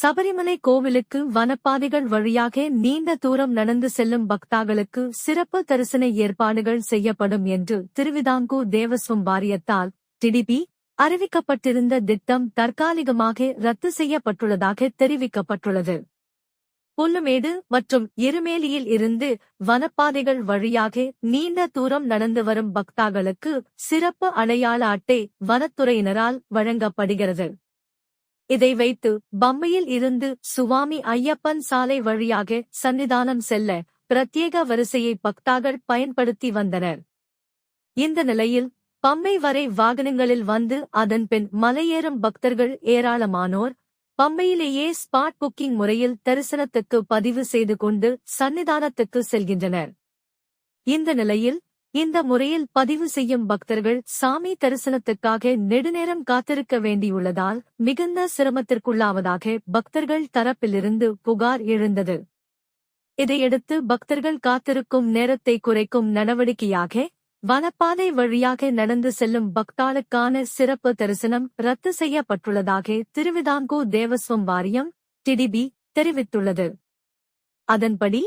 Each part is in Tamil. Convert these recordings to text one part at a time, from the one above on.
சபரிமலை கோவிலுக்கு வனப்பாதைகள் வழியாக நீண்ட தூரம் நடந்து செல்லும் பக்தாக்களுக்கு சிறப்பு தரிசன ஏற்பாடுகள் செய்யப்படும் என்று திருவிதாங்கூர் தேவஸ்வம் வாரியத்தால் டிடிபி அறிவிக்கப்பட்டிருந்த திட்டம் தற்காலிகமாக ரத்து செய்யப்பட்டுள்ளதாக தெரிவிக்கப்பட்டுள்ளது. புல்லுமேடு மற்றும் எருமேலியில் இருந்து வனப்பாதைகள் வழியாக நீண்ட தூரம் நடந்து வரும் பக்தாக்களுக்கு சிறப்பு அடையாள அட்டை வனத்துறையினரால் வழங்கப்படுகிறது. இதை வைத்து பம்மையில் இருந்து சுவாமி ஐயப்பன் சாலை வழியாக சன்னிதானம் செல்ல பிரத்யேக வரிசையை பக்தாக்கள் பயன்படுத்தி வந்தனர். இந்த நிலையில் பம்மை வரை வாகனங்களில் வந்து அதன் பின் மலையேறும் பக்தர்கள் ஏராளமானோர் பம்மையிலேயே ஸ்பாட் புக்கிங் முறையில் தரிசனத்துக்கு பதிவு செய்து கொண்டு சன்னிதானத்துக்கு செல்கின்றனர். இந்த நிலையில் இந்த முறையில் பதிவு செய்யும் பக்தர்கள் சாமி தரிசனத்துக்காக நெடுநேரம் காத்திருக்க வேண்டியுள்ளதால் மிகுந்த சிரமத்திற்குள்ளாவதாக பக்தர்கள் தரப்பிலிருந்து புகார் எழுந்தது. இதையடுத்து பக்தர்கள் காத்திருக்கும் நேரத்தை குறைக்கும் நடவடிக்கையாக வனப்பாதை வழியாக நடந்து செல்லும் பக்தாளுக்கான சிறப்பு தரிசனம் ரத்து செய்யப்பட்டுள்ளதாக திருவிதாங்கூர் தேவஸ்வம் வாரியம் டிடிபி தெரிவித்துள்ளது. அதன்படி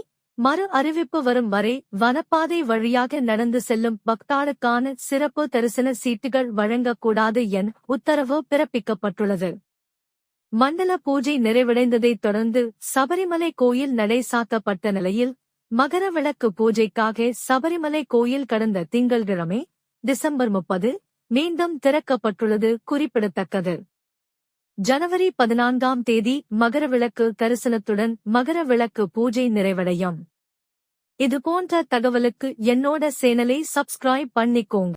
மறு அறிவிப்பு வரும் வரை வனப்பாதை வழியாக நடந்து செல்லும் பக்தாளுக்கான சிறப்பு தரிசன சீட்டுகள் வழங்கக்கூடாது என உத்தரவு பிறப்பிக்கப்பட்டுள்ளது. மண்டல பூஜை நிறைவடைந்ததைத் தொடர்ந்து சபரிமலை கோயில் நடை சாத்தப்பட்ட நிலையில் மகர விளக்கு பூஜைக்காக சபரிமலை கோயில் கடந்த திங்கள்கிழமை டிசம்பர் முப்பது மீண்டும் திறக்கப்பட்டுள்ளது குறிப்பிடத்தக்கது. ஜனவரி பதினான்காம் தேதி மகர விளக்கு தரிசனத்துடன் மகர விளக்கு பூஜை நிறைவடையும். இதுபோன்ற தகவலுக்கு என்னோட சேனலை சப்ஸ்கிரைப் பண்ணிக்கோங்க.